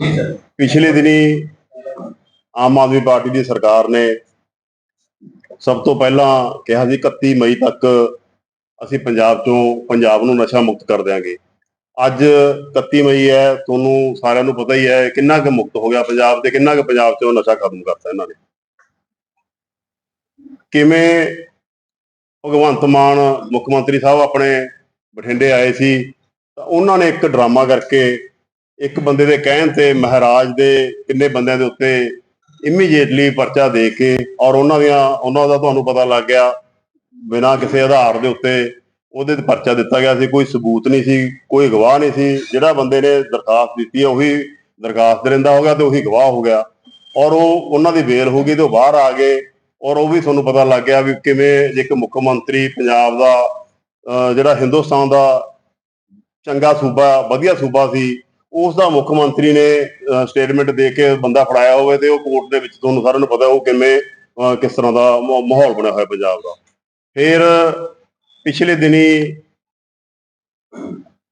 ਜੀ ਸਰ ਪਿਛਲੇ ਦਿਨੀ ਆਮ ਆਦਮੀ ਪਾਰਟੀ ਦੀ ਸਰਕਾਰ ਨੇ ਸਭ ਤੋਂ ਪਹਿਲਾਂ ਕਿਹਾ ਸੀ 31 ਮਈ ਤੱਕ ਅਸੀਂ ਪੰਜਾਬ ਚੋਂ ਪੰਜਾਬ ਨੂੰ ਨਸ਼ਾ ਮੁਕਤ ਕਰ ਦਿਆਂਗੇ। ਅੱਜ 31 ਮਈ ਹੈ, ਤੁਹਾਨੂੰ ਸਾਰਿਆਂ ਨੂੰ ਪਤਾ ਹੀ ਹੈ ਕਿੰਨਾ ਕੁ ਮੁਕਤ ਹੋ ਗਿਆ ਪੰਜਾਬ ਤੇ, ਕਿੰਨਾ ਕੁ ਪੰਜਾਬ ਚੋਂ ਨਸ਼ਾ ਖਤਮ ਕਰਤਾ ਇਹਨਾਂ ਨੇ। ਕਿਵੇਂ ਭਗਵੰਤ ਮਾਨ ਮੁੱਖ ਮੰਤਰੀ ਸਾਹਿਬ ਆਪਣੇ ਬਠਿੰਡੇ ਆਏ ਸੀ, ਤਾਂ ਉਹਨਾਂ ਨੇ ਇੱਕ ਡਰਾਮਾ ਕਰਕੇ ਇੱਕ ਬੰਦੇ ਦੇ ਕਹਿਣ ਤੇ ਮਹਾਰਾਜ ਦੇ ਕਿੰਨੇ ਬੰਦਿਆਂ ਦੇ ਉੱਤੇ ਇਮੀਡੀਏਟਲੀ ਪਰਚਾ ਦੇ ਕੇ ਔਰ ਉਹਨਾਂ ਦੀਆਂ, ਉਹਨਾਂ ਦਾ ਤੁਹਾਨੂੰ ਪਤਾ ਲੱਗ ਗਿਆ, ਬਿਨਾਂ ਕਿਸੇ ਆਧਾਰ ਦੇ ਉੱਤੇ ਉਹਦੇ ਤੇ ਪਰਚਾ ਦਿੱਤਾ ਗਿਆ ਸੀ, ਕੋਈ ਸਬੂਤ ਨਹੀਂ ਸੀ, ਕੋਈ ਗਵਾਹ ਨਹੀਂ ਸੀ, ਜਿਹੜਾ ਬੰਦੇ ਨੇ ਦਰਖਾਸਤ ਦਿੱਤੀ ਹੈ ਉਹੀ ਦਰਖਾਸਤ ਦਰਿੰਦਾ ਹੋ ਗਿਆ ਤੇ ਉਹੀ ਗਵਾਹ ਹੋ ਗਿਆ। ਔਰ ਉਹ ਉਹਨਾਂ ਦੀ ਬੇਲ ਹੋ ਗਈ ਤੇ ਉਹ ਬਾਹਰ ਆ ਗਏ ਔਰ ਉਹ ਵੀ ਤੁਹਾਨੂੰ ਪਤਾ ਲੱਗ ਗਿਆ ਵੀ ਕਿਵੇਂ ਇੱਕ ਮੁੱਖ ਮੰਤਰੀ ਪੰਜਾਬ ਦਾ, ਅਹ ਜਿਹੜਾ ਹਿੰਦੁਸਤਾਨ ਦਾ ਚੰਗਾ ਸੂਬਾ, ਵਧੀਆ ਸੂਬਾ ਸੀ ਉਸ ਦਾ ਮੁੱਖ ਮੰਤਰੀ ਨੇ ਸਟੇਟਮੈਂਟ ਦੇ ਕੇ ਬੰਦਾ ਫੜਾਇਆ ਹੋਵੇ ਤੇ ਉਹ ਕੋਰਟ ਦੇ ਵਿੱਚ ਤੁਹਾਨੂੰ ਸਾਰਿਆਂ ਨੂੰ ਪਤਾ ਉਹ ਕਿਵੇਂ ਕਿਸ ਤਰ੍ਹਾਂ ਦਾ ਮਾਹੌਲ ਬਣਿਆ ਹੋਇਆ ਪੰਜਾਬ ਦਾ। ਫਿਰ ਪਿਛਲੇ ਦਿਨੀ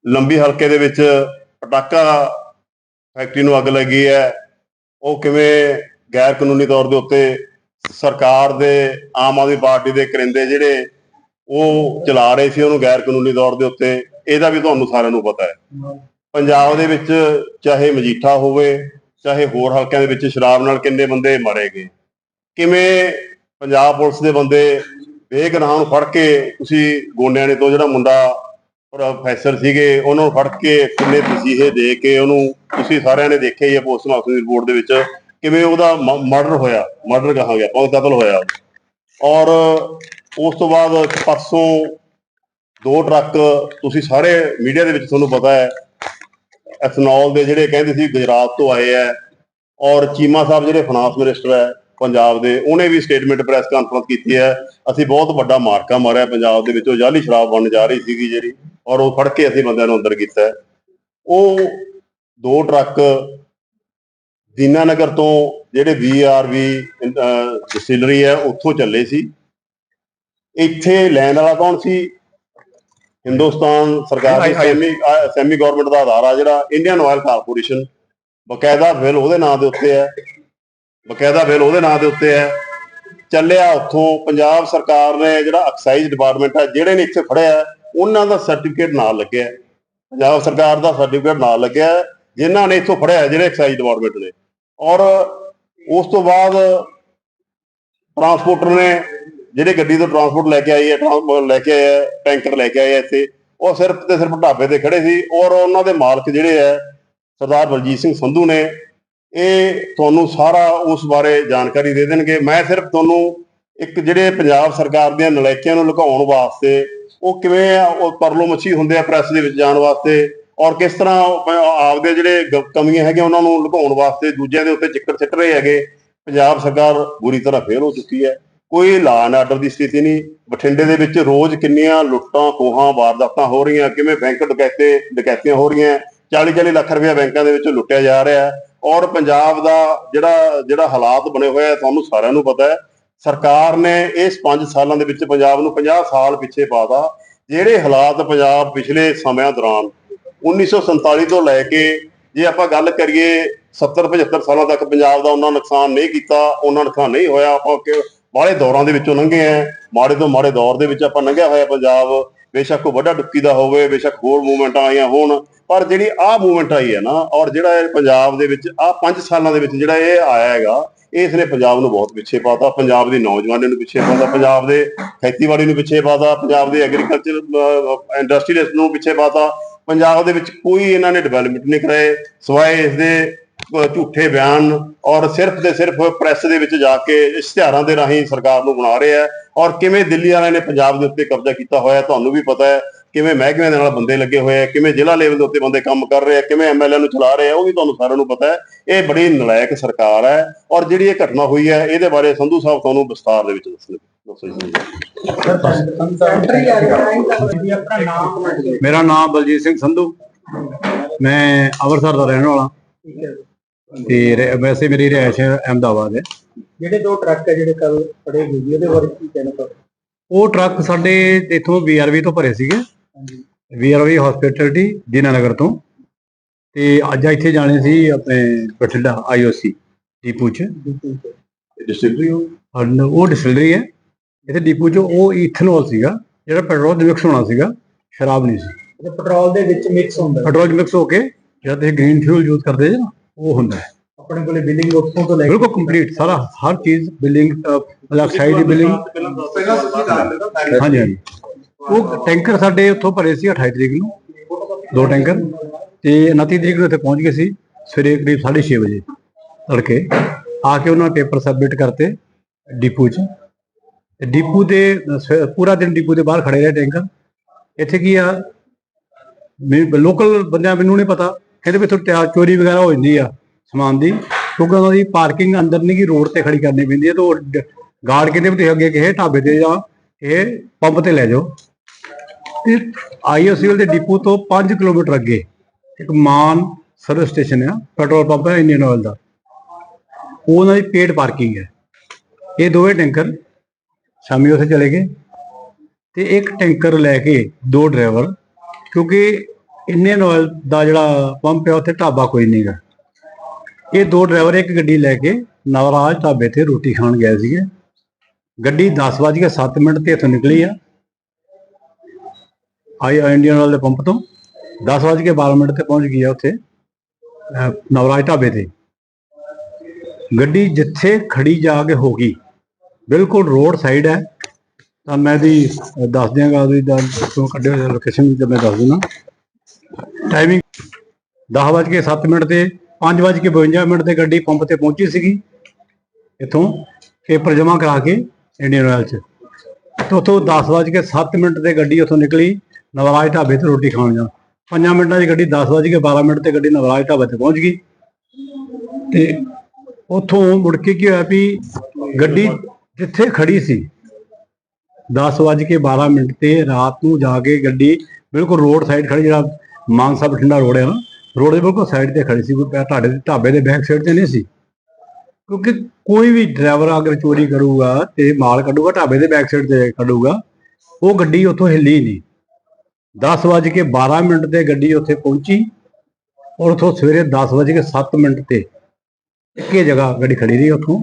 ਲੰਬੀ ਹਲਕੇ ਦੇ ਵਿੱਚ ਪਟਾਕਾ ਫੈਕਟਰੀ ਨੂੰ ਅੱਗ ਲੱਗੀ ਹੈ। ਉਹ ਕਿਵੇਂ ਗੈਰ ਕਾਨੂੰਨੀ ਤੌਰ ਦੇ ਉੱਤੇ ਸਰਕਾਰ ਦੇ, ਆਮ ਆਦਮੀ ਪਾਰਟੀ ਦੇ ਕਰਿੰਦੇ ਜਿਹੜੇ ਉਹ ਚਲਾ ਰਹੇ ਸੀ ਉਹਨੂੰ ਗੈਰ ਕਾਨੂੰਨੀ ਤੌਰ ਦੇ ਉੱਤੇ, ਇਹਦਾ ਵੀ ਤੁਹਾਨੂੰ ਸਾਰਿਆਂ ਨੂੰ ਪਤਾ ਹੈ। ਪੰਜਾਬ ਦੇ ਵਿੱਚ ਚਾਹੇ ਮਜੀਠਾ ਹੋਵੇ, ਚਾਹੇ ਹੋਰ ਹਲਕਿਆਂ ਦੇ ਵਿੱਚ ਸ਼ਰਾਬ ਨਾਲ ਕਿੰਨੇ ਬੰਦੇ ਮਾਰੇ ਗਏ। ਕਿਵੇਂ ਪੰਜਾਬ ਪੁਲਿਸ ਦੇ ਬੰਦੇ ਬੇਗੁਨਾਹ ਨੂੰ ਫੜ ਕੇ ਤੁਸੀਂ ਗੋਂਡਿਆਂ ਨੇ ਤੋਂ ਜਿਹੜਾ ਮੁੰਡਾ ਪ੍ਰੋਫੈਸਰ ਸੀਗੇ, ਉਹਨਾਂ ਨੂੰ ਫੜ ਕੇ ਕਿੰਨੇ ਤਸੀਹੇ ਦੇ ਕੇ ਉਹਨੂੰ ਤੁਸੀਂ ਸਾਰਿਆਂ ਨੇ ਦੇਖਿਆ ਹੀ ਹੈ ਪੋਸਟ ਪੋਸਟਮਾਰਟਮ ਦੀ ਰਿਪੋਰਟ ਦੇ ਵਿੱਚ, ਕਿਵੇਂ ਉਹਦਾ ਮਰਡਰ ਹੋਇਆ, ਮਰਡਰ ਕਹਾ ਗਿਆ ਬਹੁਤ ਕਤਲ ਹੋਇਆ। ਔਰ ਉਸ ਤੋਂ ਬਾਅਦ ਪਰਸੋਂ ਦੋ ਟਰੱਕ ਤੁਸੀਂ ਸਾਰੇ ਮੀਡੀਆ ਦੇ ਵਿੱਚ ਤੁਹਾਨੂੰ ਪਤਾ ਹੈ ਐਥਨੋਲ ਦੇ ਜਿਹੜੇ ਕਹਿੰਦੇ ਸੀ ਗੁਜਰਾਤ ਤੋਂ ਆਏ ਹੈ ਔਰ ਚੀਮਾ ਸਾਹਿਬ ਜਿਹੜੇ ਫਾਈਨਾਂਸ ਮਿਨਿਸਟਰ ਹੈ ਪੰਜਾਬ ਦੇ, ਉਹਨੇ ਵੀ ਸਟੇਟਮੈਂਟ ਪ੍ਰੈਸ ਕਾਨਫਰੰਸ ਕੀਤੀ ਹੈ ਅਸੀਂ ਬਹੁਤ ਵੱਡਾ ਮਾਰਕਾ ਮਾਰਿਆ ਪੰਜਾਬ ਦੇ ਵਿੱਚ, ਉਹ ਜਾਲੀ ਸ਼ਰਾਬ ਬਣ ਜਾ ਰਹੀ ਸੀਗੀ ਜਿਹੜੀ, ਔਰ ਉਹ ਫੜ ਕੇ ਅਸੀਂ ਬੰਦਿਆਂ ਨੂੰ ਅੰਦਰ ਕੀਤਾ। ਉਹ ਦੋ ਟਰੱਕ ਦੀਨਾਨਗਰ ਤੋਂ ਜਿਹੜੇ ਵੀਆਰਵੀ ਡਿਸਟਿਲਰੀ ਹੈ ਉੱਥੋਂ ਚੱਲੇ ਸੀ। ਇੱਥੇ ਲੈਣ ਵਾਲਾ ਕੌਣ ਸੀ? ਹਿੰਦੁਸਤਾਨ ਸਰਕਾਰ ਦੀ ਸੈਮੀ ਸੈਮੀ ਗਵਰਨਮੈਂਟ ਦਾ ਅਦਾਰਾ ਜਿਹੜਾ ਇੰਡੀਅਨ ਆਇਲ ਕਾਰਪੋਰੇਸ਼ਨ ਬਕਾਇਦਾ ਬਿੱਲ ਉਹਦੇ ਨਾਂ ਦੇ ਉੱਤੇ ਹੈ। ਬਕਾਇਦਾ ਬਿੱਲ ਉਹਦੇ ਨਾਂ ਦੇ ਉੱਤੇ ਹੈ। ਚੱਲਿਆ ਉੱਥੋਂ ਪੰਜਾਬ ਸਰਕਾਰ ਨੇ ਜਿਹੜਾ ਐਕਸਾਈਜ਼ ਡਿਪਾਰਟਮੈਂਟ ਹੈ ਜਿਹੜੇ ਨੇ ਇੱਥੇ ਫੜਿਆ ਉਹਨਾਂ ਦਾ ਸਰਟੀਫਿਕੇਟ ਨਾਲ ਲੱਗਿਆ। ਪੰਜਾਬ ਸਰਕਾਰ ਦਾ ਸਰਟੀਫਿਕੇਟ ਨਾਲ ਲੱਗਿਆ ਜਿਨ੍ਹਾਂ ਨੇ ਇੱਥੋਂ ਫੜਿਆ ਜਿਹੜੇ ਐਕਸਾਈਜ਼ ਡਿਪਾਰਟਮੈਂਟ ਨੇ। ਔਰ ਉਸ ਤੋਂ ਬਾਅਦ ਟਰਾਂਸਪੋਰਟਰ ਨੇ ਜਿਹੜੇ ਗੱਡੀ ਤੋਂ ਟਰਾਂਸਪੋਰਟ ਲੈ ਕੇ ਆਈ ਹੈ ਟਰਾਂਸਪੋਰਟ ਲੈ ਕੇ ਆਏ ਹੈ ਟੈਂਕਰ ਲੈ ਕੇ ਆਏ ਇੱਥੇ ਉਹ ਸਿਰਫ ਤੇ ਸਿਰਫ ਢਾਬੇ ਤੇ ਖੜੇ ਸੀ ਔਰ ਉਹਨਾਂ ਦੇ ਮਾਲਕ ਜਿਹੜੇ ਹੈ ਸਰਦਾਰ ਬਲਜੀਤ ਸਿੰਘ ਸੰਧੂ ਨੇ ਇਹ ਤੁਹਾਨੂੰ ਸਾਰਾ ਉਸ ਬਾਰੇ ਜਾਣਕਾਰੀ ਦੇ ਦੇਣਗੇ। ਮੈਂ ਸਿਰਫ ਤੁਹਾਨੂੰ ਇੱਕ ਜਿਹੜੇ ਪੰਜਾਬ ਸਰਕਾਰ ਦੀਆਂ ਨਲਾਇਕੀਆਂ ਨੂੰ ਲੁਕਾਉਣ ਵਾਸਤੇ ਉਹ ਕਿਵੇਂ ਆ, ਉਹ ਪਰਲੋ ਮੱਛੀ ਹੁੰਦੇ ਆ ਪ੍ਰੈਸ ਦੇ ਵਿੱਚ ਜਾਣ ਵਾਸਤੇ ਔਰ ਕਿਸ ਤਰ੍ਹਾਂ ਆਪਦੇ ਜਿਹੜੇ ਗ- ਕਮੀਆਂ ਹੈਗੀਆਂ ਉਹਨਾਂ ਨੂੰ ਲੁਕਾਉਣ ਵਾਸਤੇ ਦੂਜਿਆਂ ਦੇ ਉੱਤੇ ਚਿੱਕੜ ਸਿੱਟ ਰਹੇ ਹੈਗੇ ਪੰਜਾਬ ਸਰਕਾਰ ਬੁਰੀ ਤਰ੍ਹਾਂ ਫੇਲ ਹੋ ਚੁੱਕੀ ਹੈ। ਕੋਈ ਲਾ ਐਂਡ ਆਰਡਰ ਦੀ ਸਥਿਤੀ ਨਹੀਂ। ਬਠਿੰਡੇ ਦੇ ਵਿੱਚ ਰੋਜ਼ ਕਿੰਨੀਆਂ ਲੁੱਟਾਂ, ਖੋਹਾਂ, ਵਾਰਦਾਤਾਂ ਹੋ ਰਹੀਆਂ। ਕਿਵੇਂ ਬੈਂਕ ਡਕੈਤੇ, ਡਕੈਤੀਆਂ ਹੋ ਰਹੀਆਂ। 40 40 ਲੱਖ ਰੁਪਏ ਬੈਂਕਾਂ ਦੇ ਵਿੱਚ ਲੁੱਟਿਆ ਜਾ ਰਿਹਾ ਔਰ ਪੰਜਾਬ ਦਾ ਜਿਹੜਾ ਜਿਹੜਾ ਹਾਲਾਤ ਬਣੇ ਹੋਏ ਆ, ਤੁਹਾਨੂੰ ਸਾਰਿਆਂ ਨੂੰ ਪਤਾ ਹੈ। ਸਰਕਾਰ ਨੇ ਇਸ 5 ਸਾਲਾਂ ਦੇ ਵਿੱਚ ਪੰਜਾਬ ਨੂੰ 50 ਸਾਲ ਪਿੱਛੇ ਪਾਤਾ। ਜਿਹੜੇ ਹਾਲਾਤ ਪੰਜਾਬ ਪਿਛਲੇ ਸਮਿਆਂ ਦੌਰਾਨ 1947 ਤੋਂ ਲੈ ਕੇ ਜੇ ਆਪਾਂ ਗੱਲ ਕਰੀਏ 70 75 ਸਾਲਾਂ ਤੱਕ ਪੰਜਾਬ ਦਾ ਉਹਨਾਂ ਨੁਕਸਾਨ ਨਹੀਂ ਕੀਤਾ, ਉਹਨਾਂ ਨੁਕਸਾਨ ਨਹੀਂ ਹੋਇਆ। ਆਪਾਂ ਬਾਹਲੇ ਦੌਰਾਂ ਦੇ ਵਿੱਚੋਂ ਲੰਘੇ ਆ ਮਾੜੇ ਤੋਂ ਮਾੜੇ ਦੌਰ ਦੇ ਵਿੱਚ ਆਪਾਂ ਲੰਘਿਆ ਹੋਇਆ ਪੰਜਾਬ। ਬੇਸ਼ੱਕ ਉਹ ਵੱਡਾ ਡੁੱਕੀ ਦਾ ਹੋਵੇ, ਬੇਸ਼ੱਕ ਹੋਰ ਮੂਵਮੈਂਟਾਂ ਆਈਆਂ ਹੋਣ। ਪਰ ਜਿਹੜੀ ਆਹ ਮੂਵਮੈਂਟ ਆਈ ਹੈ ਨਾ, ਔਰ ਜਿਹੜਾ ਇਹ ਪੰਜਾਬ ਦੇ ਵਿੱਚ, ਆਹ 5 ਸਾਲਾਂ ਦੇ ਵਿੱਚ ਜਿਹੜਾ ਇਹ ਆਇਆ ਹੈਗਾ ਇਸ ਨੇ ਪੰਜਾਬ ਨੂੰ ਬਹੁਤ ਪਿੱਛੇ ਪਾਤਾ। ਪੰਜਾਬ ਦੀ ਨੌਜਵਾਨੀ ਨੂੰ ਪਿੱਛੇ ਪਾਤਾ, ਪੰਜਾਬ ਦੇ ਖੇਤੀਬਾੜੀ ਨੂੰ ਪਿੱਛੇ ਪਾਤਾ, ਪੰਜਾਬ ਦੇ ਐਗਰੀਕਲਚਰ ਇੰਡਸਟਰੀਜ਼ ਨੂੰ ਪਿੱਛੇ ਪਾਤਾ। ਪੰਜਾਬ ਦੇ ਵਿੱਚ ਕੋਈ ਇਹਨਾਂ ਨੇ ਡਿਵੈਲਪਮੈਂਟ ਨਹੀਂ ਕਰਾਏ, ਸਵਾਏ ਇਸ ਦੇ ਝੂਠੇ ਬਿਆਨ ਔਰ ਸਿਰਫ ਤੇ ਸਿਰਫ ਪ੍ਰੈਸ ਦੇ ਵਿੱਚ ਜਾ ਕੇ ਇਸ਼ਤਿਹਾਰਾਂ ਦੇ ਰਾਹੀਂ ਸਰਕਾਰ ਨੂੰ ਬਣਾ ਰਹੇ ਹੈ ਔਰ ਕਿਵੇਂ ਦਿੱਲੀ ਵਾਲਿਆਂ ਨੇ ਪੰਜਾਬ ਦੇ ਉੱਤੇ ਕਬਜ਼ਾ ਕੀਤਾ ਹੋਇਆ ਤੁਹਾਨੂੰ ਵੀ ਪਤਾ ਹੈ, ਕਿਵੇਂ ਮਹਿਕਮਿਆਂ ਦੇ ਨਾਲ ਬੰਦੇ ਲੱਗੇ ਹੋਏ ਆ ਕਿਵੇਂ ਜ਼ਿਲ੍ਹਾ ਲੈਵਲ ਦੇ ਉੱਤੇ ਬੰਦੇ ਕੰਮ ਕਰ ਰਹੇ ਆ ਕਿਵੇਂ ਐਮਐਲਏ ਨੂੰ ਚਲਾ ਰਹੇ ਆ ਉਹ ਵੀ ਤੁਹਾਨੂੰ ਸਾਰਿਆਂ ਨੂੰ ਪਤਾ ਹੈ, ਇਹ ਬੜੀ ਨਲਾਇਕ ਸਰਕਾਰ ਹੈ ਔਰ ਜਿਹੜੀ ਇਹ ਘਟਨਾ ਹੋਈ ਹੈ, ਇਹਦੇ ਬਾਰੇ ਸੰਧੂ ਸਾਹਿਬ ਤੁਹਾਨੂੰ ਵਿਸਤਾਰ ਦੇ ਵਿੱਚ ਦੱਸਣਗੇ। ਦੱਸੋ ਮੇਰਾ ਨਾਮ ਬਲਜੀਤ ਸਿੰਘ ਸੰਧੂ, ਮੈਂ ਅੰਮ੍ਰਿਤਸਰ ਦਾ ਰਹਿਣ ਵਾਲਾ। ਤੇ ਰਹਿ- ਵੈਸੇ ਮੇਰੀ ਰਿਹਾਇਸ਼ ਅਹਿਮਦਾਬਾਦ ਹੈ। ਜਿਹੜੇ ਦੋ ਟਰੱਕ ਹੈ ਜਿਹੜੇ ਕੱਲ ਫੜੇ ਗਏ ਜੀ ਉਹਦੇ ਬਾਰੇ ਕੀ ਕਹਿਣਾ ਚਾਹੁੰਦੇ ਉਹ ਟਰੱਕ ਸਾਡੇ ਇੱਥੋਂ ਬੀਆਰਵੀ ਤੋਂ ਭਰੇ ਸੀਗੇ। ਹਾਂਜੀ। ਬੀਆਰਵੀ ਹਸਪੀਟੈਲਿਟੀ ਦੀਨਾਨਗਰ ਤੋਂ। ਤੇ ਅੱਜ ਇੱਥੇ ਜਾਣੇ ਸੀ ਆਪਣੇ ਬਠਿੰਡਾ ਆਈਓਸੀ ਡੀਪੂ ਚ। ਡਿਸਟ੍ਰਿਕਟਰੀ ਹੋ? ਔਰ ਉਹ ਡਿਸਟਿਲਰੀ ਹੈ। ਇੱਥੇ ਡੀਪੂ ਚ ਉਹ ਇਥਨੋਲ ਸੀਗਾ ਜਿਹੜਾ ਪੈਟਰੋਲ ਮਿਕਸ ਹੋਣਾ ਸੀਗਾ ਸ਼ਰਾਬ ਨਹੀਂ ਸੀ। ਪੈਟਰੋਲ ਦੇ ਵਿੱਚ ਮਿਕਸ ਹੁੰਦਾ। ਹੈ। ਪੈਟਰੋਲ ਮਿਕਸ ਹੋ ਕੇ ਜਿਹੜਾ ਤੁਸੀਂ ਗ੍ਰੀਨ ਫਿਊਲ ਯੂਜ਼ ਕਰਦੇ ਜੇ ਨਾ ਉਹ ਹੁੰਦਾ ਹੈ। ਆਪਣੇ ਕੋਲੇ ਬਿਲਿੰਗ ਉੱਥੋਂ ਤੋਂ ਲੈ ਕੇ ਬਿਲਕੁਲ ਕੰਪਲੀਟ ਸਾਰਾ ਹਰ ਚੀਜ਼ ਬਿਲਿੰਗ ਮਤਲਬ ਸਾਈਡ ਦੀ ਬਿਲਿੰਗ ਹਾਂਜੀ ਹਾਂਜੀ। ਉਹ ਟੈਂਕਰ ਸਾਡੇ ਉੱਥੋਂ ਭਰੇ ਸੀ 28 ਤਰੀਕ ਨੂੰ। ਦੋ ਟੈਂਕਰ ਤੇ 29 ਤਰੀਕ ਨੂੰ ਇੱਥੇ ਪਹੁੰਚ ਗਏ ਸੀ ਸਵੇਰੇ ਕਰੀਬ 6:30 ਵਜੇ ਤੜਕੇ। ਆ ਕੇ ਉਹਨਾਂ ਪੇਪਰ ਸਬਮਿਟ ਕਰਤੇ ਡਿਪੂ 'ਚ। ਡਿਪੂ ਦੇ ਪੂਰਾ ਦਿਨ ਡਿਪੂ ਦੇ ਬਾਹਰ ਖੜੇ ਰਹੇ ਟੈਂਕਰ ਇੱਥੇ ਕੀ ਆ ਲੋਕਲ ਬੰਦਿਆਂ ਮੈਨੂੰ ਨਹੀਂ ਪਤਾ। ਕਹਿੰਦੇ ਵੀ ਇੱਥੋਂ ਟਿਆ- ਚੋਰੀ ਵਗੈਰਾ ਹੋ ਜਾਂਦੀ ਆ ਸਮਾਨ ਦੀ, ਕਿਉਂਕਿ ਉਹਨਾਂ ਦੀ ਪਾਰਕਿੰਗ ਅੰਦਰ ਨਹੀਂ ਕਿ ਰੋਡ ਤੇ ਖੜੀ ਕਰਨੀ ਪੈਂਦੀ ਹੈ, ਤਾਂ ਗਾਰਡ ਕਹਿੰਦੇ ਵੀ ਤੁਸੀਂ ਅੱਗੇ ਕਿਸੇ ਢਾਬੇ ਤੇ ਜਾਂ ਇਹ ਪੰਪ ਤੇ ਲੈ ਜਾਓ। ਤੇ ਆਈਓਸੀਐਲ ਦੇ ਡਿਪੂ ਤੋਂ 5 ਕਿਲੋਮੀਟਰ ਅੱਗੇ ਇੱਕ ਮਾਨ ਸਰਵਿਸ ਸਟੇਸ਼ਨ ਹੈ ਪੈਟਰੋਲ ਪੰਪ ਹੈ ਇੰਡੀਅਨ ਆਇਲ ਦਾ। ਉਹ ਉਹਨਾਂ ਦੀ ਪੇਡ ਪਾਰਕਿੰਗ ਹੈ। ਇਹ ਦੋਵੇਂ ਟੈਂਕਰ ਸ਼ਾਮੀ ਉੱਥੇ ਚਲੇ ਗਏ। ਤੇ ਇੱਕ ਟੈਂਕਰ ਲੈ ਕੇ ਦੋ ਡਰਾਈਵਰ ਕਿਉਂਕਿ ਇੰਡੀਅਨ ਆਇਲ ਦਾ ਜਿਹੜਾ ਪੰਪ ਹੈ, ਉੱਥੇ ਢਾਬਾ ਕੋਈ ਨਹੀਂਗਾ ਇਹ ਦੋ ਡਰਾਈਵਰ, ਇੱਕ ਗੱਡੀ ਲੈ ਕੇ ਨਵਰਾਜ ਢਾਬੇ ਤੇ ਰੋਟੀ ਖਾਣ ਗਏ ਸੀਗੇ। ਗੱਡੀ 10:07 ਮਿੰਟ ਤੇ ਇੱਥੋਂ ਨਿਕਲੀ ਆ। ਆਈ ਇੰਡੀਅਨ ਆਇਲ ਦੇ ਪੰਪ ਤੋਂ 10:12 ਮਿੰਟ ਤੇ ਪਹੁੰਚ ਗਈ ਆ ਉੱਥੇ ਨਵਰਾਜ ਢਾਬੇ ਤੇ। ਗੱਡੀ ਜਿੱਥੇ ਖੜੀ ਜਾ ਕੇ ਹੋ ਗਈ, ਬਿਲਕੁਲ ਰੋਡ ਸਾਈਡ ਹੈ। ਤਾਂ ਮੈਂ ਦੀ ਦੱਸ ਦਿਆਂਗਾ ਉਹਦੀ ਦਾ ਕੱਢੇ ਹੋਏ ਲੋਕੇਸ਼ਨ ਤੇ ਮੈਂ ਦੱਸ ਦਿੰਦਾ। ਟਾਈਮਿੰਗ 10:07 ਮਿੰਟ ਤੇ 5:52 ਮਿੰਟ ਤੇ ਗੱਡੀ ਪੰਪ ਤੇ ਪਹੁੰਚੀ ਸੀਗੀ। ਇੱਥੋਂ ਪੇਪਰ ਜਮ੍ਹਾਂ ਕਰਾ ਕੇ ਇੰਡੀਅਨ ਆਇਲ ਚ। ਤੇ ਉੱਥੋਂ 10:07 ਮਿੰਟ ਤੇ ਗੱਡੀ ਉੱਥੋਂ ਨਿਕਲੀ ਨਵਰਾਜ ਢਾਬੇ ਤੇ ਰੋਟੀ ਖਾਣ ਜਾਣ। 5 ਮਿੰਟਾਂ ਦੀ ਗੱਡੀ 10:12 ਮਿੰਟ ਤੇ ਗੱਡੀ ਨਵਰਾਜ ਢਾਬੇ ਤੇ ਪਹੁੰਚ ਗਈ। ਤੇ ਉੱਥੋਂ ਮੁੜ ਕੇ ਕੀ ਹੋਇਆ ਵੀ ਗੱਡੀ ਜਿੱਥੇ ਖੜੀ ਸੀ 10:12 ਮਿੰਟ ਤੇ ਰਾਤ ਨੂੰ ਜਾ ਕੇ ਗੱਡੀ ਬਿਲਕੁਲ ਰੋਡ ਸਾਈਡ ਖੜੀ, ਜਿਹੜਾ ਮਾਨਸਾ ਬਠਿੰਡਾ ਰੋਡ ਹੈ ਨਾ ਰੋਡ ਦੇ ਬਿਲਕੁਲ ਸਾਈਡ ਤੇ ਖੜੀ ਸੀ, ਕੋਈ ਤੁਹਾਡੇ ਢਾਬੇ ਦੇ ਬੈਕ ਸਾਈਡ ਤੇ ਨਹੀਂ ਸੀ? ਕਿਉਂਕਿ ਕੋਈ ਵੀ ਡਰਾਈਵਰ ਅਗਰ ਚੋਰੀ ਕਰੂਗਾ ਤੇ ਮਾਲ ਕੱਢੂਗਾ, ਢਾਬੇ ਦੇ ਬੈਕ ਸਾਈਡ ਤੇ ਕੱਢੂਗਾ, ਉਹ ਗੱਡੀ ਉੱਥੋਂ ਹਿੱਲੀ ਨਹੀਂ। 10:12 ਮਿੰਟ ਤੇ ਗੱਡੀ ਉੱਥੇ ਪਹੁੰਚੀ ਔਰ ਉੱਥੋਂ ਸਵੇਰੇ 10:07 ਮਿੰਟ ਤੇ ਇੱਕੇ ਜਗ੍ਹਾ ਗੱਡੀ ਖੜੀ ਰਹੀ ਉੱਥੋਂ,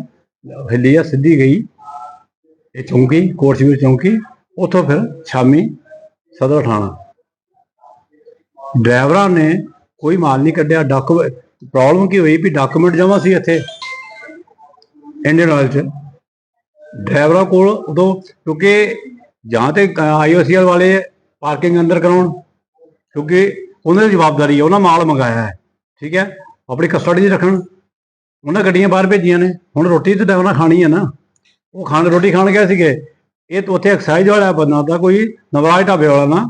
ਹਿੱਲੀ ਆ, ਸਿੱਧੀ ਗਈ, ਇਹ ਚੌਂਕੀ ਕੋਟਸ਼ਮੀਰ ਚੌਂਕੀ, ਉੱਥੋਂ ਫਿਰ ਸ਼ਾਮੀ ਸਦਰ ਥਾਣਾ। ਡਰਾਈਵਰਾਂ ਨੇ ਕੋਈ ਮਾਲ ਨਹੀਂ ਕੱਢਿਆ। ਡਾਕੂ ਪ੍ਰੋਬਲਮ ਕੀ ਹੋਈ ਵੀ ਡਾਕੂਮੈਂਟ ਜਮਾ ਸੀ ਇੱਥੇ, ਇੰਡੀਅਨ ਆਇਲ ਚ। ਡਰਾਈਵਰਾਂ ਕੋਲ ਉਦੋਂ, ਕਿਉਂਕਿ ਜਾਂ ਤੇ ਆਈਓਸੀਐਲ ਵਾਲੇ ਪਾਰਕਿੰਗ ਅੰਦਰ ਕਰਾਉਣ, ਕਿਉਂਕਿ ਉਹਨਾਂ ਦੀ ਜਵਾਬਦਾਰੀ ਹੈ ਉਹਨਾਂ ਮਾਲ ਮੰਗਾਇਆ ਹੈ, ਠੀਕ ਹੈ? ਆਪਣੀ ਕਸਟਡੀ 'ਚ ਰੱਖਣ। ਉਹਨਾਂ ਗੱਡੀਆਂ ਬਾਹਰ ਭੇਜੀਆਂ ਨੇ। ਹੁਣ ਰੋਟੀ ਤੇ ਡਰਾਈਵਰ ਖਾਣੀ ਹੈ ਨਾ। ਉਹ ਖਾਣ, ਰੋਟੀ ਖਾਣ ਗਏ ਸੀਗੇ। ਇਹ ਤਾਂ ਉੱਥੇ ਐਕਸਾਈਜ਼ ਵਾਲਾ ਬੰਦਾ ਦਾ ਕੋਈ ਨਵਰਾਜ ਢਾਬੇ ਵਾਲਾ ਨਾ।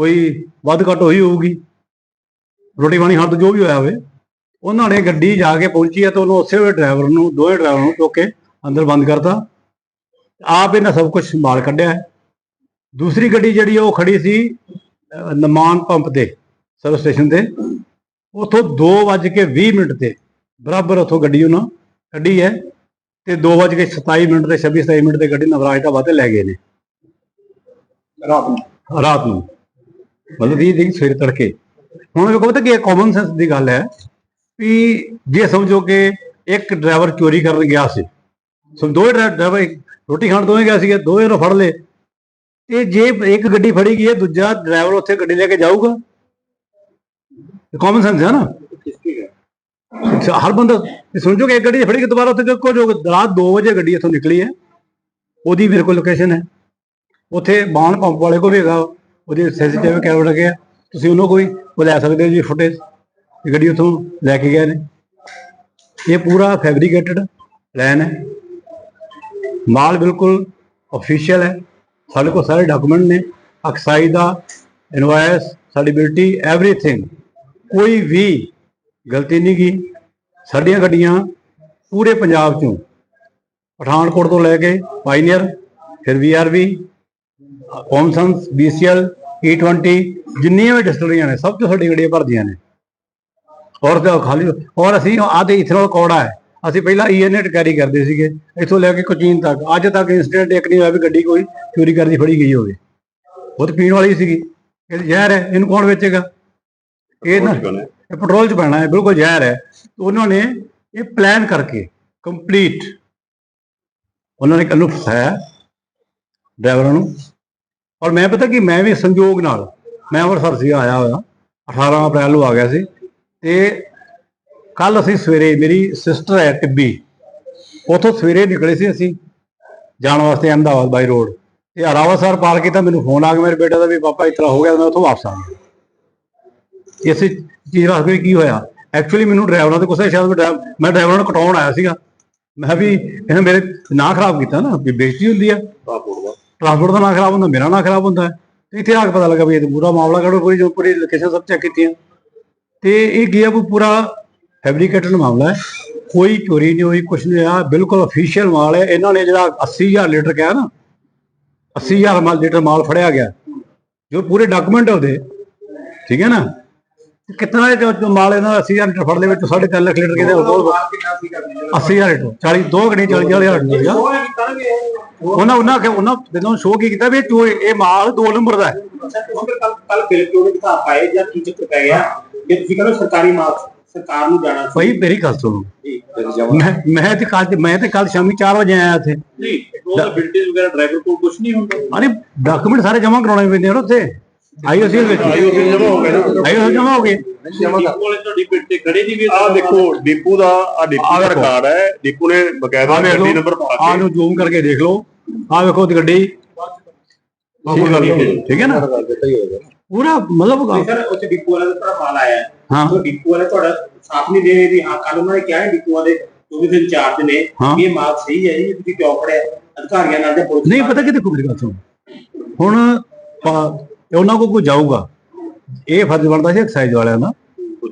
ਕੋਈ ਵੱਧ ਘੱਟ ਹੋਈ ਹੋਊਗੀ। ਰੋਟੀ ਪਾਣੀ ਤੋਂ ਜੋ ਵੀ ਹੋਇਆ ਹੋਵੇ ਉਹਨਾਂ ਨੇ ਗੱਡੀ ਜਾ ਕੇ ਪਹੁੰਚੀ ਹੈ ਤਾਂ ਉਹਨੂੰ ਉਸੇ ਵੇਲੇ ਡਰਾਈਵਰ ਨੂੰ ਦੋਵੇਂ ਡਰਾਈਵਰ ਨੂੰ ਚੁੱਕ ਕੇ ਅੰਦਰ ਬੰਦ ਕਰਤਾ। ਆਪ ਇਹਨਾਂ ਸਭ ਕੁਝ ਸੰਭਾਲ ਕੱਢਿਆ ਦੂਸਰੀ ਗੱਡੀ ਜਿਹੜੀ ਉਹ ਖੜੀ ਸੀ ਨਮਾਨ ਪੰਪ ਤੇ ਸਰਵਿਸ ਸਟੇਸ਼ਨ ਤੇ। ਉਥੋਂ 2:20 ਮਿੰਟ ਤੇ ਬਰਾਬਰ ਉਥੋਂ ਗੱਡੀ ਉਹਨਾਂ ਕੱਢੀ ਹੈ ਤੇ 2:27 ਮਿੰਟ ਤੇ 26 27 ਮਿੰਟ ਤੇ ਗੱਡੀ ਨਵਰਾਜ ਢਾਬਾ ਤੇ ਲੈ ਗਏ ਨੇ। ਰਾਤ ਨੂੰ? ਰਾਤ ਨੂੰ। ਮਤਲਬ ਇਹ ਦਿਨ ਸਵੇਰ ਤੜਕੇ। ਹੁਣ ਵੇਖੋ ਪਤਾ ਕੀ ਕਾਮਨ ਸੈਂਸ ਦੀ ਗੱਲ ਹੈ ਵੀ ਜੇ ਸਮਝੋ ਕਿ ਇੱਕ ਡਰਾਈਵਰ ਚੋਰੀ ਕਰਨ ਗਿਆ ਸੀ ਸੋ ਦੋਵੇਂ ਡਰਾਈਵਰ ਰੋਟੀ ਖਾਣ ਦੋਵੇਂ ਗਿਆ ਸੀਗੇ, ਦੋਵੇਂ ਨੂੰ ਫੜ ਲਏ। ਤੇ ਜੇ ਇੱਕ ਗੱਡੀ ਫੜੀ ਗਈ ਹੈ, ਦੂਜਾ ਡਰਾਈਵਰ ਉੱਥੇ ਗੱਡੀ ਲੈ ਕੇ ਜਾਊਗਾ। ਕਾਮਨ ਸੈਂਸ ਹੈ ਨਾ? ਹਰ ਬੰਦਾ ਸਮਝੋ ਕਿ ਇੱਕ ਗੱਡੀ ਫੜੀ ਕੇ ਦੁਬਾਰਾ ਉੱਥੇ ਦੇਖੋ ਜੋ ਰਾਤ 2 ਵਜੇ ਗੱਡੀ ਇੱਥੋਂ ਨਿਕਲੀ ਹੈ। ਉਹਦੀ ਮੇਰੇ ਕੋਲ ਲੋਕੇਸ਼ਨ ਹੈ। ਉੱਥੇ ਬਾਣ ਪੰਪ ਵਾਲੇ ਕੋਲ ਵੀ ਹੈਗਾ। ਉਹਦੇ ਸੀਸੀਟੀਵੀ ਕੈਮਰਾ ਆ। ਤੁਸੀਂ ਉਹਨੂੰ ਕੋਈ ਉਹ ਲੈ ਸਕਦੇ ਹੋ ਜੀ ਫੁਟੇਜ ਗੱਡੀ ਉੱਥੋਂ ਲੈ ਕੇ ਗਏ ਨੇ। ਇਹ ਪੂਰਾ ਫੈਬਰੀਕੇਟਡ ਪਲਾਨ ਹੈ। ਮਾਲ ਬਿਲਕੁਲ ਅਫੀਸ਼ੀਅਲ ਹੈ। ਸਾਡੇ ਕੋਲ ਸਾਰੇ ਡਾਕੂਮੈਂਟ ਨੇ। ਅਕਸਾਈ ਦਾ ਇਨਵਾਇਸ ਸਾਡੀ ਬਿਲਟੀ ਐਵਰੀਥਿੰਗ ਕੋਈ ਵੀ ਗਲਤੀ ਨਹੀਂ ਗਈ। ਸਾਡੀਆਂ ਗੱਡੀਆਂ ਪੂਰੇ ਪੰਜਾਬ ਚੋਂ ਪਠਾਨਕੋਟ ਤੋਂ ਲੈ ਕੇ ਪਾਈਨੀਅਰ ਫਿਰ ਵੀਆਰਵੀ ਕੌਮਸਨਸ ਬੀਸੀਐਲ E20 ਜਿੰਨੀਆਂ ਵੀ ਡਿਸਟਲਰੀਆਂ ਨੇ ਸਭ ਤੋਂ ਸਾਡੀ ਗੱਡੀਆਂ ਭਰਦੀਆਂ ਨੇ। ਔਰ ਤਾਂ ਖਾਲੀ ਔਰ ਅਸੀਂ ਆਦੇ ਇਥਨੋਲ ਕੌੜਾ ਹੈ। ਅਸੀਂ ਪਹਿਲਾਂ ਈਐਨਏਟ ਕੈਰੀ ਕਰਦੇ ਸੀਗੇ ਇੱਥੋਂ ਲੈ ਕੇ ਕੋਚੀਨ ਤੱਕ। ਅੱਜ ਤੱਕ ਇਨਸੀਡੈਂਟ ਇੱਕ ਨਹੀਂ ਹੋਇਆ ਵੀ ਗੱਡੀ ਕੋਈ ਚੋਰੀ ਕਰਦੀ ਫੜੀ ਗਈ ਹੋਵੇ। ਉਹ ਤਾਂ ਪੀਣ ਵਾਲੀ ਸੀਗੀ। ਇਹ ਜ਼ਹਿਰ ਹੈ ਇਹਨੂੰ ਕੌਣ ਵੇਚੇਗਾ? ਇਹ ਨਾ? ਇਹ ਪੈਟਰੋਲ ਚ ਪੈਣਾ ਹੈ ਬਿਲਕੁਲ ਜ਼ਹਿਰ ਹੈ। ਉਹਨਾਂ ਨੇ ਇਹ ਪਲਾਨ ਕਰਕੇ ਕੰਪਲੀਟ ਉਹਨਾਂ ਨੇ ਕੱਲੂ ਫਸਾਇਆ ਡਰਾਈਵਰਾਂ ਨੂੰ। ਔਰ ਮੈਂ ਪਤਾ ਕਿ, ਮੈਂ ਵੀ ਸੰਯੋਗ ਨਾਲ, ਮੈਂ ਅੰਮ੍ਰਿਤਸਰ ਸੀ, ਆਇਆ ਹੋਇਆ। 18 ਅਪ੍ਰੈਲ ਨੂੰ ਆ ਗਿਆ ਸੀ। ਤੇ ਕੱਲ ਅਸੀਂ ਸਵੇਰੇ, ਮੇਰੀ ਸਿਸਟਰ ਹੈ ਟਿੱਬੀ, ਉਥੋਂ ਸਵੇਰੇ ਨਿਕਲੇ ਸੀ ਅਸੀਂ, ਜਾਣ ਵਾਸਤੇ ਅਹਿਮਦਾਬਾਦ ਬਾਈ ਰੋਡ। ਤੇ ਰਾਵਾਸਰ ਪਾਰ ਕੀਤਾ, ਮੈਨੂੰ ਫੋਨ ਆ ਗਿਆ, ਮੇਰੇ ਬੇਟੇ ਦਾ ਵੀ, ਪਾਪਾ, ਇਸ ਹੋ ਗਿਆ, ਮੈਂ ਉੱਥੋਂ ਵਾਪਸ ਆ ਗਿਆ। ਇਸੇ ਚੀਜ਼ ਵਾਸਤੇ ਕੀ ਹੋਇਆ? ਐਕਚੁਅਲੀ ਮੈਨੂੰ ਡਰਾਈਵਰਾਂ ਤੇ ਗੁੱਸਾ ਸ਼ਾਇਦ ਮੈਂ ਮੈਂ ਡਰਾਈਵਰਾਂ ਨੂੰ ਕਟਾਉਣ ਆਇਆ ਸੀਗਾ। ਮੈਂ ਵੀ, ਇਹਨੇ ਮੇਰੇ ਨਾਂ ਖਰਾਬ ਕੀਤਾ ਨਾ, ਵੀ ਬੇਇੱਜ਼ਤੀ ਹੁੰਦੀ ਆ। ਟਰਾਂਸਪੋਰਟ ਦਾ ਟਰਾਂਸਪੋਰਟ ਨਾਂ ਖਰਾਬ ਹੁੰਦਾ, ਮੇਰਾ ਨਾਂ ਖਰਾਬ ਹੁੰਦਾ। ਹੈ। ਤੇ ਇੱਥੇ ਆ ਕੇ ਪਤਾ ਲੱਗਾ ਵੀ ਇਹ ਤਾਂ ਪੂਰਾ ਮਾਮਲਾ ਕੱਢੋ, ਪੂਰੀ ਜੋ ਪੂਰੀ ਲੋਕੇਸ਼ਨ ਸਭ ਚੈੱਕ ਕੀਤੀਆਂ। ਤੇ ਇਹ ਕੀ ਆ ਵੀ ਪੂਰਾ ਫੈਬਰੀਕੇਟਡ ਮਾਮਲਾ ਹੈ। ਕੋਈ ਚੋਰੀ ਨਹੀਂ ਹੋਈ, ਕੁਛ ਨਹੀਂ ਹੋਇਆ, ਬਿਲਕੁਲ ਅਫੀਸ਼ੀਅਲ ਮਾਲ ਹੈ। ਇਹਨਾਂ ਨੇ ਜਿਹੜਾ 80000 ਲੀਟਰ ਕਿਹਾ ਨਾ 80000 ਮਾਲ, ਲੀਟਰ ਮਾਲ ਫੜਿਆ ਗਿਆ। ਜੋ ਪੂਰੇ ਡਾਕੂਮੈਂਟ ਉਹਦੇ, ਠੀਕ ਹੈ ਨਾ? ਤੇ ਕਿਤਨਾ ਇਹ ਮਾਲ ਇਹਨਾਂ ਦਾ 80000 ਲੀਟਰ ਫੜ ਦੇ ਵਿੱਚ 3.5 ਲੱਖ ਲੀਟਰ ਕਿਤੇ ਹੋਰ ਮਾਲ ਕਿੰਨਾ ਸੀਗਾ ਜੀ 80000 ਲੀਟਰ 40 ਦੋ ਗਣੀ 40000 ਲੀਟਰ ਉਹਨਾਂ ਉਹਨਾਂ ਕਿ ਉਹਨਾਂ ਜਦੋਂ ਸ਼ੋਅ ਕੀ ਕੀਤਾ ਵੀ ਚੋ- ਇਹ ਮਾਲ ਦੋ ਨੰਬਰ ਦਾ ਹੈ। ਕੱਲ ਕੱਲ ਬਿਲ ਕਿਉਂ ਨਹੀਂ ਦਿਖਾ ਪਾਏ ਜਾਂ ਕੀ ਚੱਕਰ ਪੈ ਗਿਆ? ਜੇ ਤੁਸੀਂ ਕਹਿੰਦੇ ਸਰਕਾਰੀ ਮਾਲ ਸਰਕਾਰ ਨੂੰ ਜਾਣਾ ਭਾਈ ਮੇਰੀ ਗੱਲ ਸੁਣੋ। ਜੀ ਮੈਂ ਮੈਂ ਤੇ ਕੱਲ ਮੈਂ ਤੇ ਕੱਲ ਸ਼ਾਮੀ 4 ਵਜੇ ਆਇਆ ਇੱਥੇ। ਨਹੀਂ ਉਹ ਬਿਲਡਿੰਗ ਵਗੈਰਾ ਡਰਾਈਵਰ ਕੋਲ ਕੁਝ ਨਹੀਂ ਹੁੰਦਾ। ਅਰੇ ਡਾਕੂਮੈਂਟ ਸਾਰੇ ਜਮ੍ਹਾਂ ਕਰਾਉਣੇ ਪੈਂਦੇ ਨਾ ਉੱਥੇ। ਆਈਓਸੀ ਵਿੱਚ? ਆਈਓਸੀ ਜਮਾ ਹੋ ਨਾ। ਗਏ? ਕੋਲੇ ਤੁਹਾਡੀ ਪਿੱਟ ਤੇ ਖੜੇ ਦੀ ਵੀ ਆ ਦੇਖੋ ਡਿਪੂ ਦਾ ਆ ਡਿਪੂ ਆਹ ਦਾ ਦੇਖੋ। ਰਿਕਾਰਡ ਹੈ। ਡਿਪੂ ਨੇ ਬਕਾਇਦਾ ਆ ਵੇਖ ਗੱਡੀ ਲਓ ਨੰਬਰ ਪਾ ਆ ਕੇ ਨੂੰ ਜ਼ੂਮ ਕਰਕੇ ਦੇਖ ਲਓ। ਆ ਵੇਖੋ ਤੇ ਗੱਡੀ। ਠੀਕ ਹੈ ਨਾ? ਪੂਰਾ ਮਤਲਬ ਸਰ ਉੱਥੇ ਡਿਪੂ ਵਾਲਾ ਦਾ ਤੁਹਾਡਾ ਮਾਲ ਆਇਆ ਹੈ। ਹਾਂ। ਉਹ ਡਿਪੂ ਵਾਲਾ ਤੁਹਾਡਾ ਸਾਥ ਨਹੀਂ ਦੇ ਰਹੇ ਵੀ ਹਾਂ ਕੱਲ ਉਹਨਾਂ ਨੇ ਕਿਹਾ ਹੈ ਡਿਪੂ ਵਾਲੇ ਜੋ ਵੀ ਦਿਨ ਚਾਰਜ ਨੇ। ਹਾਂ। ਵੀ ਇਹ ਮਾਲ ਸਹੀ ਹੈ ਜੀ ਤੁਸੀਂ ਕਿਉਂ ਫੜਿਆ? ਅਧਿਕਾਰੀਆਂ ਨਾਲ ਜਾਂ ਪੁਲਿਸ ਨਹੀਂ ਨਾਲ? ਪਤਾ ਕਿਤੇ ਮੇਰੀ ਗੱਲ ਸੁਣ। ਹੁਣ ਪਾ- ਉਹਨਾਂ ਕੋਲ ਕੋਈ ਜਾਊਗਾ। ਇਹ ਫਰਜ਼ ਬਣਦਾ ਸੀ ਐਕਸਾਈਜ਼ ਵਾਲਿਆਂ ਦਾ।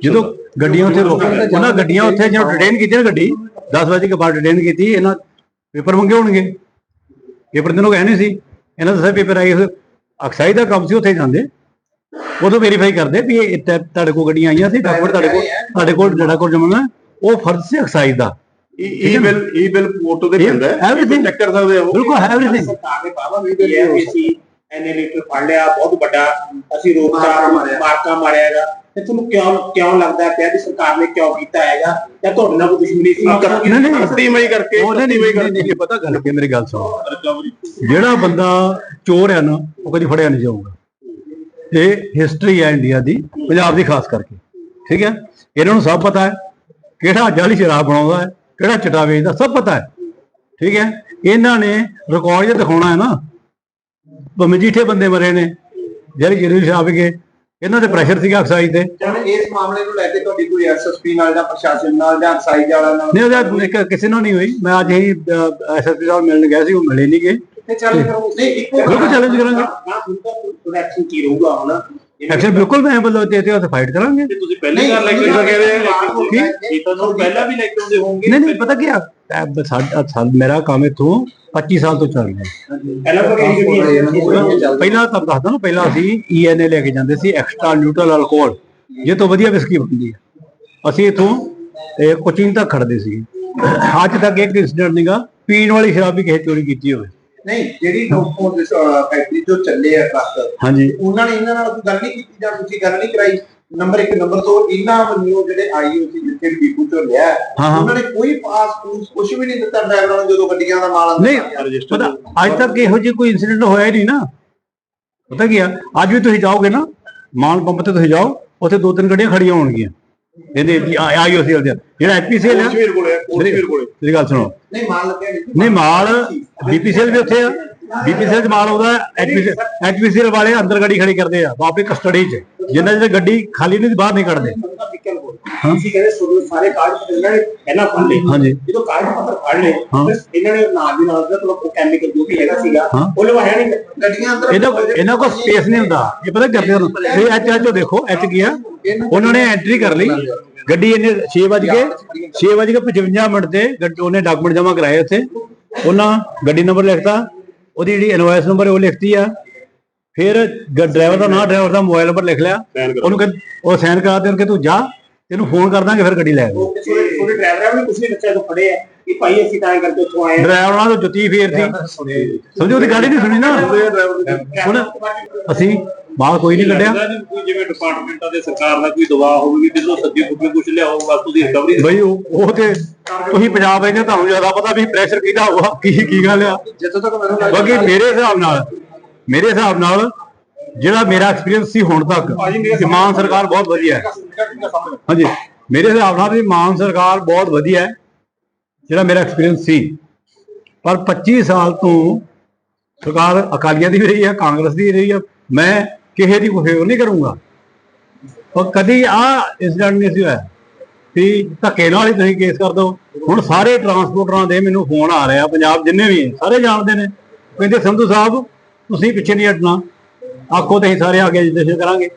ਜਦੋਂ ਗੱਡੀਆਂ ਉੱਥੇ ਰੋਕ ਉਹਨਾਂ ਗੱਡੀਆਂ ਉੱਥੇ ਜਦੋਂ ਡਿਟੇਨ ਕੀਤੀ ਨਾ ਗੱਡੀ 10 ਵਜੇ ਕੇ ਬਾਅਦ ਡਿਟੇਨ ਕੀਤੀ ਇਹਨਾਂ ਪੇਪਰ ਮੰਗੇ ਹੋਣਗੇ। ਪੇਪਰ ਦਿਨੋਂ ਕਹਿ ਨਹੀਂ ਸੀ। ਇਹਨਾਂ ਦਾ ਪੇਪਰ ਆਈ ਐਕਸਾਈਜ਼ ਦਾ ਕੰਮ ਸੀ ਉੱਥੇ ਜਾਂਦੇ। ਉਦੋਂ ਵੈਰੀਫਾਈ ਕਰਦੇ ਵੀ ਇਹ ਤੁਹਾਡੇ ਕੋਲ ਗੱਡੀਆਂ ਆਈਆਂ ਸੀ ਡਾਕੂਮੈਂਟ ਤੁਹਾਡੇ ਕੋਲ ਤੁਹਾਡੇ ਕੋਲ ਜਿਹੜਾ ਕੋਲ ਜਮਨਾ ਉਹ ਫਰਜ਼ ਸੀ ਐਕਸਾਈਜ਼ ਦਾ। ਈ ਬਿਲ ਈ ਬਿਲ ਤੇ ਇਹ ਪੈਂਦਾ ਹੈ। everything- ਚੈੱਕ ਕਰ ਸਕਦੇ ਹੋ ਬਿਲਕੁਲ ਐਵਰੀਥਿੰਗ ਸਰਕਾਰ ਨੇ ਬਾਬਾ ਵੀ ਹੈ ਵੀ ਅਸੀਂ ਐਨੇ ਲੀਟਰ ਫੜ ਲਿਆ ਬਹੁਤ ਵੱਡਾ ਅਸੀਂ ਰੋਕਤਾ ਮਾਰਕਾ ਮਾਰਿਆ। ਹੈਗਾ। ਤੇ ਤੁਹਾਨੂੰ ਕਿਉਂ ਕਿਉਂ ਲੱਗਦਾ ਪਿਆ ਵੀ ਸਰਕਾਰ ਨੇ ਕਿਉਂ ਕੀਤਾ ਹੈਗਾ? ਜਾਂ ਤੁਹਾਡੇ ਨਾਲ ਕੋਈ ਦੁਸ਼ਮਣੀ ਸੀ? ਨਹੀਂ, ਨਹੀਂ। ਕੱਤੀ ਮਈ ਕਰਕੇ ਉਹ ਨਹੀਂ ਕੱਤੀ ਮਈ ਨਹੀਂ ਨਹੀਂ ਪਤਾ ਗੱਲ ਕੀ ਮੇਰੀ ਗੱਲ ਸੁਣੋ। ਜਿਹੜਾ ਬੰਦਾ ਚੋਰ ਹੈ ਨਾ ਉਹ ਕਦੀ ਫੜਿਆ ਨਹੀਂ ਜਾਊਗਾ। ਇਹ ਹਿਸਟਰੀ ਹੈ ਇੰਡੀਆ ਦੀ ਪੰਜਾਬ ਦੀ ਖਾਸ ਕਰਕੇ। ਠੀਕ ਹੈ? ਇਹਨਾਂ ਨੂੰ ਸਭ ਪਤਾ ਹੈ ਕਿਹੜਾ ਜਾਲੀ ਸ਼ਰਾਬ ਬਣਾਉਂਦਾ ਹੈ ਕਿਹੜਾ ਚਟਾ ਵੇਚਦਾ ਸਭ ਪਤਾ ਹੈ। ਠੀਕ ਹੈ? ਇਹਨਾਂ ਨੇ ਰਿਕਾਰਡ ਜੇ ਦਿਖਾਉਣਾ ਹੈ ਨਾ ਮਜੀਠੇ ਬੰਦੇ ਮਰੇ ਨੇ ਜਿਹੜੀ ਜਿਹੜੀ ਸ਼ਰਾਬ ਕੇ ਇਹਨਾਂ ਦੇ ਪ੍ਰੈਸ਼ਰ ਸੀਗਾ ਐਕਸਾਈਜ਼ ਤੇ। ਜਾਨੇ ਇਸ ਮਾਮਲੇ ਨੂੰ ਲੈ ਕੇ ਤੁਹਾਡੀ ਕੋਈ ਐਸਐਸਪੀ ਨਾਲ ਜਾਂ ਪ੍ਰਸ਼ਾਸਨ ਨਾਲ ਜਾਂ ਸਾਈਜ਼ ਵਾਲਾ ਨਾਲ? ਨਹੀਂ ਉਹਦਾ ਇੱਕ- ਕਿਸੇ ਨਾਲ ਨਹੀਂ ਹੋਈ। ਮੈਂ ਅੱਜ ਹੀ ਐਸਐਸਪੀ ਸਾਹਿਬ ਮਿਲਣ ਗਿਆ ਸੀ ਉਹ ਮਿਲੇ ਨਹੀਂ ਗਏ। ਤੇ ਚੱਲ ਕਰੋ ਨਹੀਂ ਇੱਕ challenge ਕਰਾਂਗੇ। ਹਾਂ ਹੁਣ ਤਾਂ ਤੁਹਾਡਾ ਐਕਸ਼ਨ ਕੀ ਰਹੂਗਾ ਹੁਣ। ਐਕਸ਼ਨ ਬਿਲਕੁਲ ਮੈਂ ਵੱਲੋਂ ਤੇ ਤੇ ਫਾਈਟ ਕਰਾਂਗੇ। ਤੁਸੀਂ ਪਹਿਲੀ ਵਾਰ ਲੈ ਕੇ ਨਹੀਂ, ਕਹਿ ਰਹੇ ਆ ਕੀ? ਇਹ ਤੁਹਾਨੂੰ ਪਹਿਲਾਂ ਵੀ ਲੈ ਕੇ ਆਉਂਦੇ ਹੋਵੋਗੇ ਨਹੀਂ ਨਹੀਂ ਪਤਾ ਕੀ ਆ? ਸਾਡਾ ਮੇਰਾ ਕੰਮ ਇਥੋਂ 25 ਸਾਲ ਤੋਂ ਚੱਲ ਰਿਹਾ। ਪਹਿਲਾਂ ਤਾਂ ਤਾਂ ਦੱਸਦਾ ਨਾ ਪਹਿਲਾਂ ਅਸੀਂ ਈਐਨਏ ਲੈ ਕੇ ਜਾਂਦੇ ਸੀ ਐਕਸਟਰਾ ਨਿਊਟਰਲ ਅਲਕੋਹਲ ਜੇ ਤੋਂ ਵਧੀਆ ਵਿਸਕੀ ਬਣਦੀ ਹੈ ਅਸੀਂ ਇਥੋਂ ਕੋਚਿੰਗ ਤੱਕ ਖੜਦੇ ਸੀ ਅੱਜ ਤੱਕ ਇੱਕ ਇਨਸੀਡੈਂਟ ਨਹੀਂਗਾ ਪੀਣ ਵਾਲੀ ਸ਼ਰਾਬ ਵੀ ਕਿਸੇ ਚੋਰੀ ਕੀਤੀ ਹੋਵੇ। ਨਹੀਂ ਜਿਹੜੀ ਨੋਕੋ ਫੈਕਟਰੀ ਤੋਂ ਚੱਲੇ ਆ ਟਰੱਕ ਹਾਂਜੀ। ਉਹਨਾਂ ਨੇ ਇਹਨਾਂ ਨਾਲ ਕੋਈ ਗੱਲ ਨਹੀਂ ਕੀਤੀ ਜਾਂ ਤੁਸੀਂ ਗੱਲ ਨਹੀਂ ਕਰਾਈ? ਨੰਬਰ 1 ਨੰਬਰ 2 ਇਹਨਾਂ ਵੱਲੋਂ ਜਿਹੜੇ ਆਈਓ ਸੀ ਜਿੱਥੇ ਵੀ ਡਿਪੂ ਚੋਂ ਲਿਆ। ਉਹਨਾਂ ਨੇ ਕੋਈ ਪਾਸ ਪੂਸ ਕੁਝ ਵੀ ਨਹੀਂ ਦਿੱਤਾ ਡਰਾਈਵਰਾਂ ਨੂੰ ਜਦੋਂ ਗੱਡੀਆਂ ਦਾ ਮਾਲ ਨਹੀਂ ਪਤਾ ਅੱਜ ਤੱਕ ਇਹੋ ਜਿਹੀ ਕੋਈ ਇਨਸੀਡੈਂਟ ਹੋਇਆ ਹੀ ਨਹੀਂ ਨਾ। ਪਤਾ ਕੀ ਆ? ਅੱਜ ਵੀ ਤੁਸੀਂ ਜਾਓਗੇ ਨਾ ਮਾਲ ਪੰਪ ਤੇ ਤੁਸੀਂ ਜਾਓ ਉੱਥੇ ਦੋ ਤਿੰਨ ਗੱਡੀਆਂ ਖੜੀਆਂ ਹੋਣਗੀਆਂ। ਇਹਦੇ ਆਈਓ ਸੀ ਜਿਹੜਾ ਐਚਪੀਸੀਐਲ ਆ ਕੋਸ਼ਮੀਰ ਕੋਲੇ ਕੋਸ਼ਮੀਰ ਕੋਲੇ। ਮੇਰੀ ਗੱਲ ਸੁਣੋ। ਨਹੀਂ ਮਾਲ ਲੱਗਿਆ ਨਹੀਂ ਨਹੀਂ ਮਾਲ ਬੀਪੀਸੀਐਲ ਵੀ ਉੱਥੇ ਆ। ਬੀਪੀਸੀਐਲ ਚ ਮਾਲ ਆਉਂਦਾ ਐਚਪੀਸੀਐਲ ਵਾਲੇ ਅੰਦਰ ਗੱਡੀ ਖੜੀ ਕਰਦੇ ਆ ਵਾਪਸ ਕਸਟਡੀ ਚ। ਜਿੰਨਾ ਜਿਹੜਾ ਗੱਡੀ ਖਾਲੀ ਨਹੀਂ ਬਾਹਰ ਨਹੀਂ ਕੱਢਦੇ। ਤੁਸੀਂ ਕਹਿੰਦੇ ਸਾਰੇ ਕਾਗਜ਼ ਇਹਨਾਂ ਨੇ ਪਹਿਲਾਂ ਫੜ ਲਏ। ਹਾਂਜੀ। ਜਦੋਂ ਕਾਗਜ਼ ਪੱਤਰ ਫੜ ਲਏ ਹਾਂ। ਇਹਨਾਂ ਨੇ ਨਾਲ ਦੀ ਨਾਲ ਦਾ ਤੁਹਾਨੂੰ ਕੈਮੀਕਲ ਜੋ ਵੀ ਹੈਗਾ ਸੀਗਾ ਹਾਂ। ਉਹ ਲਵਾਇਆ ਨਹੀਂ। ਗੱਡੀਆਂ ਅੰਦਰ ਇਹਨਾਂ ਕੋਲ ਇਹਨਾਂ ਕੋਲ ਸਪੇਸ ਨਹੀਂ ਹੁੰਦਾ। ਇਹ ਪਤਾ ਕਰਦੇ ਹਨ ਇਹ ਐਚ ਐਚ ਦੇਖੋ ਐਚ ਕੀ ਆ? ਉਹਨਾਂ ਨੇ ਐਂਟਰੀ ਕਰ ਲਈ। ਗੱਡੀ ਇਹਨੇ 6 ਵਜ ਕੇ 6 ਵਜ ਕੇ 55 ਮਿੰਟ ਤੇ ਉਹਨੇ ਡਾਕੂਮੈਂਟ ਜਮ੍ਹਾਂ ਕਰਾਏ ਉੱਥੇ। ਉਹਨਾਂ ਗੱਡੀ ਨੰਬਰ ਲਿਖਤਾ। ਉਹਦੀ ਜਿਹੜੀ ਇਨਵੌਇਸ ਨੰਬਰ ਉਹ ਲਿਖਤੀ ਆ। ਫਿਰ ਡਰਾਈਵਰ ਦਾ ਨਾਮ ਡਰਾਈਵਰ ਦਾ ਮੋਬਾਈਲ ਨੰਬਰ ਲਿਖ ਲਿਆ। ਉਹਨੂੰ ਕਹਿ ਉਹ ਸਾਈਨ ਕਰਾ ਦੇ ਕਿ ਤੂੰ ਜਾ ਤੈਨੂੰ ਫੋਨ ਕਰ ਦਾਂਗੇ ਫਿਰ ਗੱਡੀ ਲੈ ਆਓ। ਉਹ ਕਿਸੇ ਦੇ ਡਰਾਈਵਰਾਂ ਵੀ ਕੁਝ ਨਹੀਂ ਬੱਚਿਆਂ ਤੋਂ ਫੜੇ ਆ। ਕਿ ਭਾਈ ਅਸੀਂ ਤਾਂ ਕਰਕੇ ਉੱਥੋਂ ਆਏ ਹਾਂ। ਡਰਾਈਵਰ ਤਾਂ ਜੁੱਤੀ ਫੇਰਦੀ। ਸਮਝੋ ਉਹਦੀ ਗਾੜੀ ਨਹੀਂ ਸੁਣੀ ਨਾ। ਹੁਣ ਅਸੀਂ ਮਾਲ ਕੋਈ ਨਹੀਂ ਕੱਢਿਆ। ਕੋਈ ਜਿਵੇਂ ਡਿਪਾਰਟਮੈਂਟਾਂ ਦੇ ਸਰਕਾਰ ਦਾ ਕੋਈ ਦਬਾਅ ਹੋਵੇ ਵੀ ਜਦੋਂ ਸੱਜੇ ਫੁੱਕੇ ਕੁਝ ਲਿਆਓ ਵਸਤੂ ਦੀ ਰਿਕਵਰੀ ਬਈ ਉਹ ਉਹ ਤੇ ਤੁਸੀਂ ਪੰਜਾਬ ਆਏ ਨੇ ਤੁਹਾਨੂੰ ਜ਼ਿਆਦਾ ਪਤਾ ਵੀ ਪ੍ਰੈਸ਼ਰ ਕਿਹਦਾ ਹੋਊਗਾ ਕੀ ਕੀ ਗੱਲ ਆ। ਜਿੱਥੋਂ ਤੱਕ ਮੈਨੂੰ ਬਾਕੀ ਮੇਰੇ ਹਿਸਾਬ ਨਾਲ ਮੇਰੇ ਹਿਸਾਬ ਨਾਲ ਜਿਹੜਾ ਮੇਰਾ ਐਕਸਪੀਰੀਅੰਸ ਸੀ ਹੁਣ ਤੱਕ ਮਾਨ ਸਰਕਾਰ ਬਹੁਤ ਵਧੀਆ ਹੈ। ਹਾਂਜੀ। ਮੇਰੇ ਹਿਸਾਬ ਨਾਲ ਵੀ ਮਾਨ ਸਰਕਾਰ ਬਹੁਤ ਵਧੀਆ ਹੈ ਜਿਹੜਾ ਮੇਰਾ ਐਕਸਪੀਰੀਅੰਸ ਸੀ। ਪਰ 25 ਸਾਲ ਤੋਂ ਸਰਕਾਰ ਅਕਾਲੀਆਂ ਦੀ ਵੀ ਰਹੀ ਹੈ ਕਾਂਗਰਸ ਦੀ ਵੀ ਰਹੀ ਹੈ। ਮੈਂ ਕਿਸੇ ਦੀ ਕੋਈ ਨਹੀਂ ਕਰੂੰਗਾ। ਪਰ ਕਦੀ ਆ ਇੰਸੀਡੈਂਟ ਨਹੀਂ ਸੀ ਹੋਇਆ ਵੀ ਧੱਕੇ ਨਾਲ ਹੀ ਤੁਸੀਂ ਕੇਸ ਕਰ ਦਿਓ ਹੁਣ ਸਾਰੇ ਟਰਾਂਸਪੋਰਟਰਾਂ ਦੇ ਮੈਨੂੰ ਫੋਨ ਆ ਰਿਹਾ ਪੰਜਾਬ ਜਿੰਨੇ ਵੀ ਸਾਰੇ ਜਾਣਦੇ ਨੇ। ਕਹਿੰਦੇ ਸੰਧੂ ਸਾਹਿਬ ਤੁਸੀਂ ਪਿੱਛੇ ਨਹੀਂ ਹਟਣਾ। ਆਖੋ ਤੇ ਸਾਰੇ ਆ ਕੇ ਜਿੱਦੇ ਕਰਾਂਗੇ।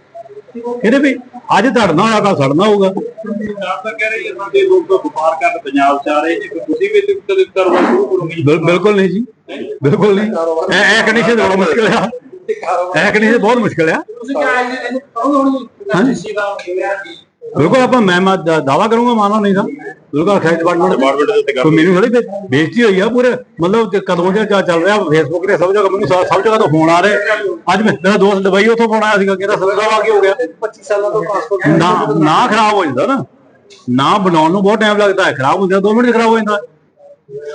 ਕਹਿੰਦੇ ਵੀ ਅੱਜ ਧੜਨਾ ਹੋਇਆ ਕੱਲ ਸੜਨਾ ਹੋਊਗਾ ਸਰਕਾਰ ਤਾਂ ਕਹਿ ਰਹੀ ਹੈ ਸਾਡੇ ਲੋਕ ਤਾਂ ਵਪਾਰ ਕਰਨ ਪੰਜਾਬ ਚ ਆ ਰਹੇ ਨੇ ਕਿ ਤੁਸੀਂ ਵੀ ਇੱਥੇ ਕਦੇ ਕਾਰੋਬਾਰ ਸ਼ੁਰੂ ਕਰੋਗੇ ਬਿਲ- ਬਿਲਕੁਲ ਨਹੀਂ ਜੀ। ਬਿਲਕੁਲ ਨਹੀਂ। ਇਹ ਇਹ ਕੰਡੀਸ਼ਨ ਬੜਾ ਮੁਸ਼ਕਿਲ ਆ। ਇਹ ਕੰਡੀਸ਼ਨ ਬਹੁਤ ਮੁਸ਼ਕਿਲ ਆ। ਤੁਸੀਂ ਕਿਹਾ ਇਹਨੂੰ ਕਰੋਗੇ ਹੁਣ ਹਾਂਜੀ। ਜੀ ਦਾ ਬਿਲਕੁਲ ਆਪਾਂ ਮੈਂ ਮੈਂ ਦਾ- ਦਾਵਾ ਕਰੂੰਗਾ ਮਾਨਾ ਨਹੀਂ ਤਾਂ। ਬਿਲਕੁਲ ਖੈਰ ਡਿਪਾਰਟਮੈਂਟ ਡਿਪਾਰਟਮੈਂਟ ਦੇ ਉੱਤੇ ਕਰ ਕੋਈ ਮੈਨੂੰ ਥੋੜੀ ਬੇਇੱਜ਼ਤੀ ਹੋਈ ਆ ਪੂਰੇ ਮਤਲਬ ਕਦੋਂ ਜਿਹਾ ਚੱਲ ਰਿਹਾ ਫੇਸਬੁੱਕ ਤੇ ਸਭ ਜਗ੍ਹਾ ਮੈਨੂੰ ਸਭ ਜਗ੍ਹਾ ਤੋਂ ਫੋਨ ਆ ਰਹੇ। ਅੱਜ ਮੈਂ ਮੇਰਾ ਦੋਸਤ ਦੁਬਈ ਉੱਥੋਂ ਫੋਨ ਆਇਆ ਸੀਗਾ ਕਹਿੰਦਾ ਸਾਹਿਬ ਆ ਕੀ ਹੋ ਗਿਆ? 25 ਸਾਲਾਂ ਤੋਂ ਪਾਸਪੋਰਟ ਨਾ ਨਾ ਖਰਾਬ ਹੋ ਜਾਂਦਾ ਨਾ। ਨਾ ਬਣਾਉਣ ਨੂੰ ਬਹੁਤ ਟਾਈਮ ਲੱਗਦਾ ਹੈ। ਖਰਾਬ ਹੁੰਦਾ 2 ਮਿੰਟ ਖਰਾਬ ਹੋ ਜਾਂਦਾ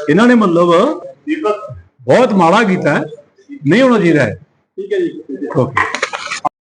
ਇਹਨਾਂ ਨੇ ਮਤਲਬ ਦੀਪਕ। ਬਹੁਤ ਮਾੜਾ ਕੀਤਾ ਹੈ। ਨਹੀਂ ਹੋਣਾ ਚਾਹੀਦਾ ਹੈ। ਠੀਕ ਹੈ ਜੀ ਓਕੇ